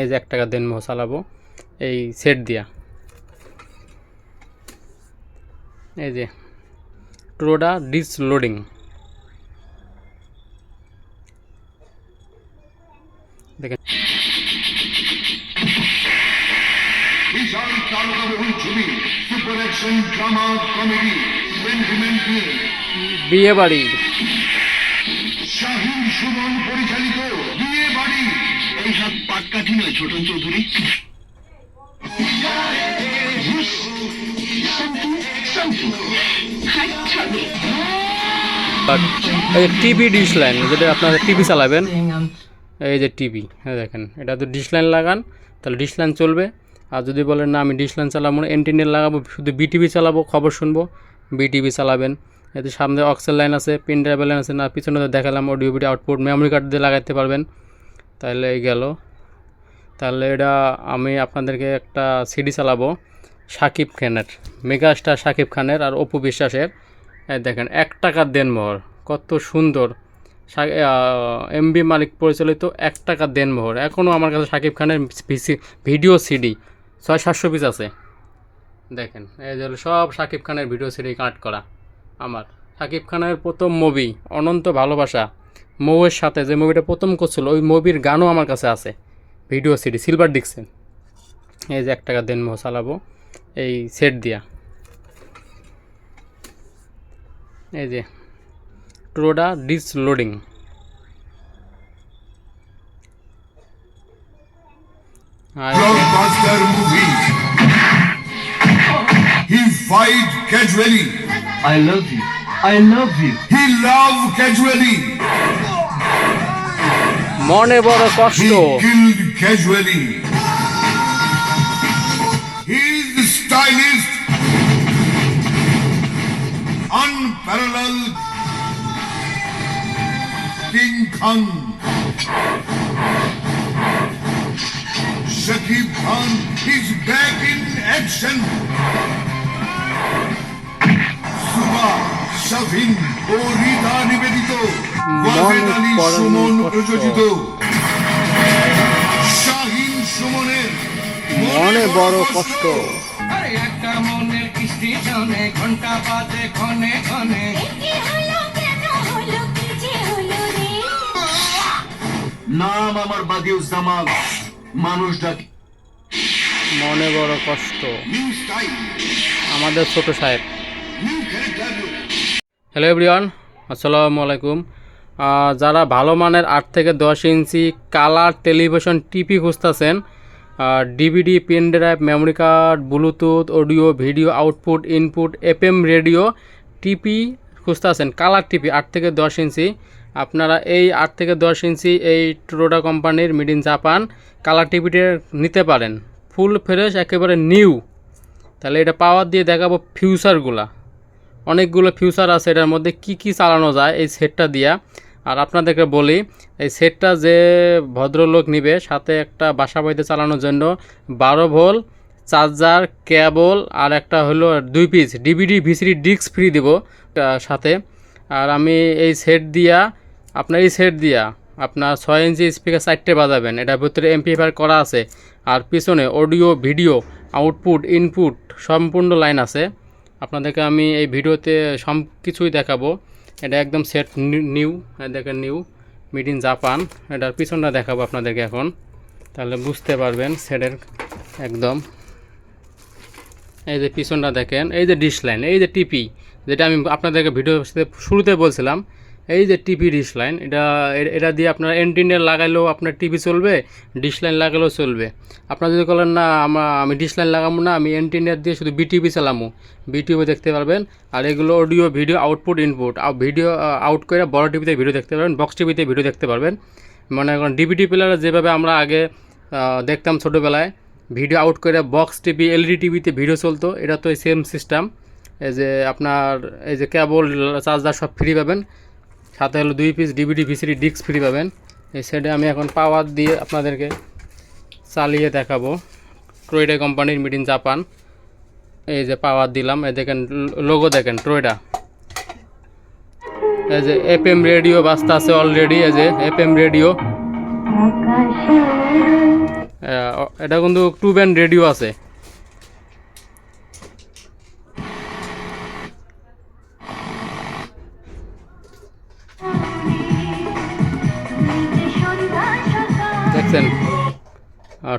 এই যে এক টাকা দেন মহ চালাবো। এই সেট দিয়া। এই যে ট্রোডা ডিস লোডিং দেখেন। বিশাল তারকাবহুল ছবি super action drama comedy sentiment নিয়ে। বিয়ে বাড়ি। শাহিন সুমন পরিচালিত পাটকাঠি নয় ছোট চৌধুরী। এই টিভি ডিশ লাইন যেটা আপনারা টিভি চালাবেন এই যে টিভি হ্যাঁ দেখেন এটা তো ডিশ লাইন লাগান তাহলে ডিশ লাইন চলবে। আর যদি বলেন না আমি ডিশ লাইন চালাবো না এন্টিনেল লাগাবো শুধু বিটিভি চালাবো খবর শুনব। বিটিভি চালাবেন। এতে সামনে অক্সেল লাইন আছে পিন ড্রাইভ লাইন আছে না পিছনে তো দেখালাম audio video output memory card দিয়ে লাগাইতে পারবেন। তাহলে এই গেল। তাহলে এটা আমি আপনাদেরকে একটা সিডি চালাবো। সাকিব খানের মেগা স্টার সাকিব খানের আর অপু বিশ্বাসের। দেখেন, এক টাকার দেনমোহর কত সুন্দর। এমবি মালিক পরিচালিত এক টাকার দেনমোহর এখনও আমার কাছে সাকিব খানের ভিডিও সিডি, ছয় সাতশো পিস আছে। দেখেন, এই যে সব সাকিব খানের ভিডিও সিডি কানেক্ট করা আমার। সাকিব খানের প্রথম মুভি অনন্ত ভালোবাসা, মৌয়ের সাথে যে মুভিটা প্রথম করছিল, ওই মুভির গানও আমার কাছে আছে। ভিডিও সিডি সিলভার ডিক্সেন এই যে এক টাকা দেন চালাবো এই সেট দিয়া। এই যে ট্রোডা dish loading R he fight casually I love you. I love you. He love casually মনে বড় কষ্ট stylist unparalleled King Khan Shakib Khan is back in action সুবা শাফিন ও রিতা কষ্ট। প্রযোজিত। শাহিন সুমনের মনে বড় কষ্ট। একটা মনের টানে ঘণ্টা বাজে ক্ষণে ক্ষণে। নাম আমার বাদিউজ্জামান মানুষ ডাকি। মনে বড় কষ্ট। আমাদের ছোট সাহেব। হ্যালো এভরিওয়ান আসসালামু আলাইকুম। যারা ভালো মানের আট থেকে দশ ইঞ্চি কালার টেলিভিশন টিপি খুঁজতেছেন DVD pen drive memory card Bluetooth audio video output input FM radio TV খুঁজতেছেন, কালার টিপি আট থেকে দশ ইঞ্চি। আপনারা এই আট থেকে দশ ইঞ্চি এই টোটা কোম্পানির মিড ইন জাপান কালার টিপিটা নিতে পারেন। ফুল ফ্রেশ একেবারে নিউ তাহলে এটা পাওয়ার দিয়ে দেখাবো ফিউচারগুলা অনেকগুলো ফিউচার আছে, এটার মধ্যে কি কি চালানো যায় এই সেটটা দিয়া। আর আপনাদেরকে বলি, এই সেটটা যে ভদ্রলোক নিবে, সাথে একটা বাসা বাড়িতে চালানোর জন্য বারো ভোল চার্জার কেবল আর একটা হলো দুই piece DVD VCD disc free দিব সাথে। আর আমি এই সেট দিয়া, আপনার এই সেট দিয়া আপনার ছয় ইঞ্চি স্পিকার চারটে বাজাবেন। এটার ভিতরে এমপিফার করা আছে। আর পিছনে অডিও ভিডিও আউটপুট ইনপুট সম্পূর্ণ লাইন আছে। আপনাদেরকে আমি এই ভিডিওতে সব কিছুই দেখাবো। এটা একদম সেট নিউ দেখেন নিউ মিড ইন জাপান এটার পিছনটা দেখাবো আপনাদেরকে এখন। তাহলে বুঝতে পারবেন সেটের একদম। এই যে পিছনটা দেখেন, এই যে ডিশ লাইন এই যে টিপি যেটা আমি আপনাদেরকে ভিডিও শুরুতে বলছিলাম এই যে টিভি ডিশ লাইন এটা এটা দিয়ে আপনার এন্টিনিয়ার লাগাইলেও আপনার টিভি চলবে ডিশ লাইন লাগালেও চলবে। আপনারা যদি বলেন, না আমরা আমি ডিশ লাইন লাগাবো না, আমি এন্টিনিয়ার দিয়ে শুধু বিটিভি চালামো। বিটিভি দেখতে পারবেন। আর এগুলো audio video output input video out করে বড় টিভিতে ভিডিও দেখতে পারবেন বক্স টিভিতে ভিডিও দেখতে পারবেন। মানে এখন ডিভিডি প্লেয়ারে যেভাবে আমরা আগে দেখতাম ছোটোবেলায় ভিডিও আউট করে বক্স টিভি এলইডি টিভিতে ভিডিও চলতো, এটা তো সেম সিস্টেম এই যে আপনার, এই যে কেবল চার্জার সব ফ্রি পাবেন। সাথে হলো দুই piece DVD VCD disc free পাবেন। এই সেটে আমি এখন পাওয়ার দিয়ে আপনাদেরকে চালিয়ে দেখাবো। ট্রয়েডা কোম্পানির মিড ইন জাপান এই যে পাওয়ার দিলাম। এই দেখেন লোগো দেখেন ট্রয়েডা এই যে এফ এম রেডিও বাজতে আছে অলরেডি এই যে এফ এম রেডিও এটা কিন্তু টু ব্যান্ড রেডিও আছে।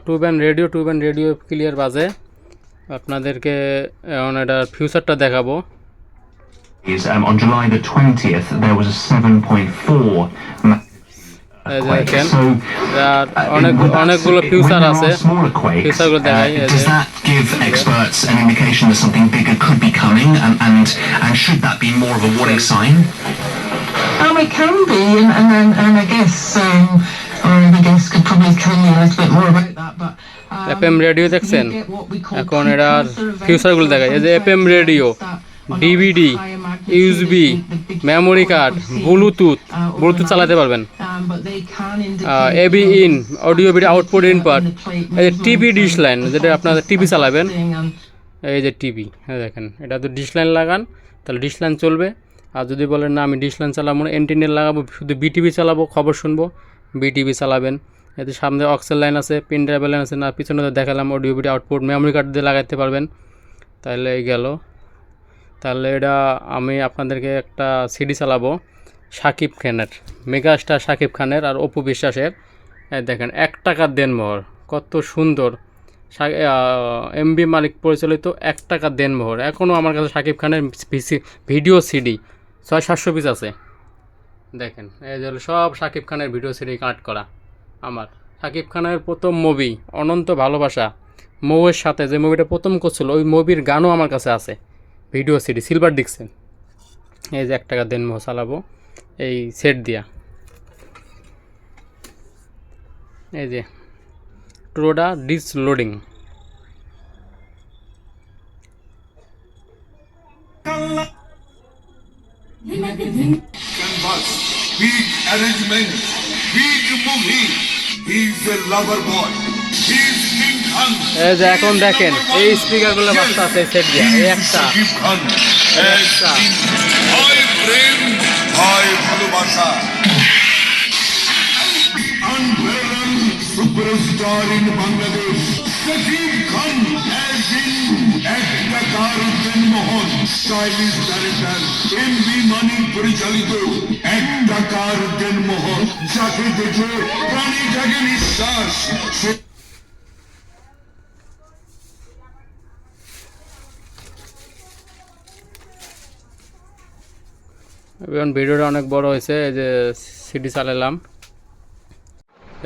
Two band radio two band radio clear বাজে আপনাদেরকে এখন এটার ফিউচারটা দেখাবো is um, on July the 20th, there was a 7.4. ma- এই যে quake. দেখেন So, এটার uh, অনেক would that অনেকগুলো say- ফিউচার when there আছে are smaller quakes, ফিউচারগুলো uh, দেখাই এই does যে that give experts an indication that something bigger could be coming, and, and and should that be more of a warning sign? Um, it can be, and, and, and, and I guess um, our other guests could probably tell you a little bit more about that. But um, FM radio দেখছেন? এখন এটার ফিউচারগুলো দেখায়। এই যে FM radio DVD big memory card Bluetooth Bluetooth চালাতে পারবেন। Um, AV in audio video output input এই যে টিভি ডিশ লাইন যেটা আপনারা টিভি চালাবেন। এই যে টিভি হ্যাঁ দেখেন এটা তো ডিশ লাইন লাগান তাহলে ডিশ লাইন চলবে। আর যদি বলেন না আমি ডিশ লাইন চালাবো না এন্টিনেট লাগাবো শুধু বিটিভি চালাবো খবর শুনব বিটিভি চালাবেন। এতে সামনে অক্সেল লাইন আছে, পিন ড্রাইভ লাইন আছে, না, পিছনে দেখালাম audio video output memory card দিয়ে লাগাইতে পারবেন। তাহলে এই গেল। তাহলে এটা আমি আপনাদেরকে একটা সিডি চালাবো, সাকিব খানের মেগা স্টার সাকিব খানের আর অপু বিশ্বাসের। দেখেন, এক টাকার দেনমোহর কত সুন্দর। এমবি মালিক পরিচালিত এক টাকা দেনমোহর এখনও আমার কাছে সাকিব খানের ভিডিও সিডি ছয় সাতশো পিস আছে। দেখেন, এই যে সব সাকিব খানের ভিডিও সিডি কানেক্ট করা। আমার। সাকিব খানের প্রথম মুভি অনন্ত ভালোবাসা। মৌয়ের সাথে যে মুভিটা প্রথম করছিল ওই মুভির গানও আমার কাছে আছে। ভিডিও সিডি সিলভার ডিকসেন এই যে এক টাকা দেনমোহ চালাবো এই সেট দিয়া। এই যে ট্রোডা disc loading big arrangement, big movie. He's a lover boy. He's King Khan. এই যে এখন দেখেন এই স্পিকারগুলো বাচ্চা আছে সেট দিয়া এই একটা একটা। Hi প্রেম, hi ভালোবাসা। Superstar in Bangladesh. Shakib Khan has in একটা car Mohan stylish director M B Mani পরিচালিত একটা কার মোহন যাকে দেখে প্রাণী জাগে নিঃশ্বাস। এভরিওয়ান, ভিডিওটা অনেক বড় হয়েছে, এই যে সিডি চালালাম।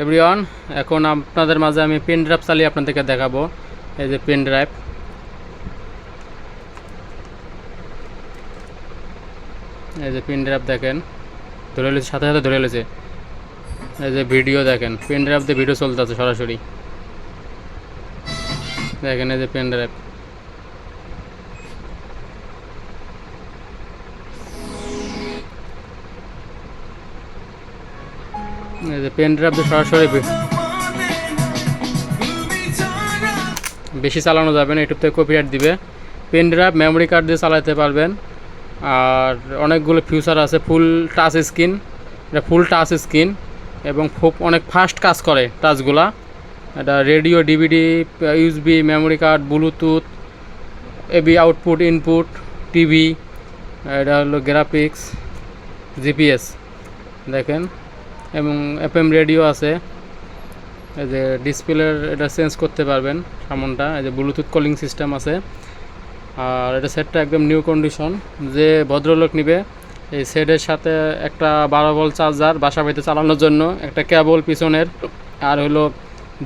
এভরিওয়ান, এখন আপনাদের মাঝে আমি পেন ড্রাইভ চালিয়ে আপনাদেরকে দেখাবো, এই যে পেন ড্রাইভ এই যে পেন ড্রাইভ দেখেন, ধরে লেছে সাথে সাথে ধরে লেছে এই যে ভিডিও দেখেন পেন ড্রাইভ দিয়ে ভিডিও চলতে আছে সরাসরি। দেখেন এই যে পেন ড্রাইভ এই যে পেন ড্রাইভ দিয়ে সরাসরি বেশি চালানো যাবে না ইউটিউব থেকে কপিরাইট দিবে। পেন ড্রাইভ মেমোরি কার্ড দিয়ে চালাতে পারবেন। আর অনেকগুলো ফিউচার আছে ফুল টাচ স্ক্রিন এটা ফুল টাচ স্ক্রিন এবং খুব অনেক ফাস্ট কাজ করে টাচগুলা এটা radio DVD USB memory card Bluetooth AV output input TV এটা হলো গ্রাফিক্স জিপিএস দেখেন। এবং এফএম রেডিও আছে। এই যে ডিসপ্লের এটা চেঞ্জ করতে পারবেন, সামনটা, এই যে ব্লুটুথ কলিং সিস্টেম আছে। আর এটা সেটটা একদম নিউ কন্ডিশন যে ভদ্রলোক নিবে এই সেটের সাথে একটা বারো বল চার্জার বাসা বাড়িতে চালানোর জন্য একটা কেবল পিছনের আর হলো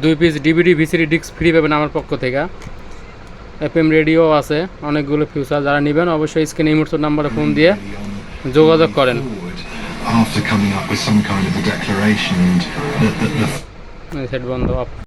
দুই piece DVD VCD disc free পাবেন আমার পক্ষ থেকে। এফএম রেডিও আছে অনেকগুলো ফিউচার যারা নেবেন অবশ্যই স্ক্রিনে ইমোটস নাম্বারে ফোন দিয়ে যোগাযোগ করেন। সেট বন্ধ অফ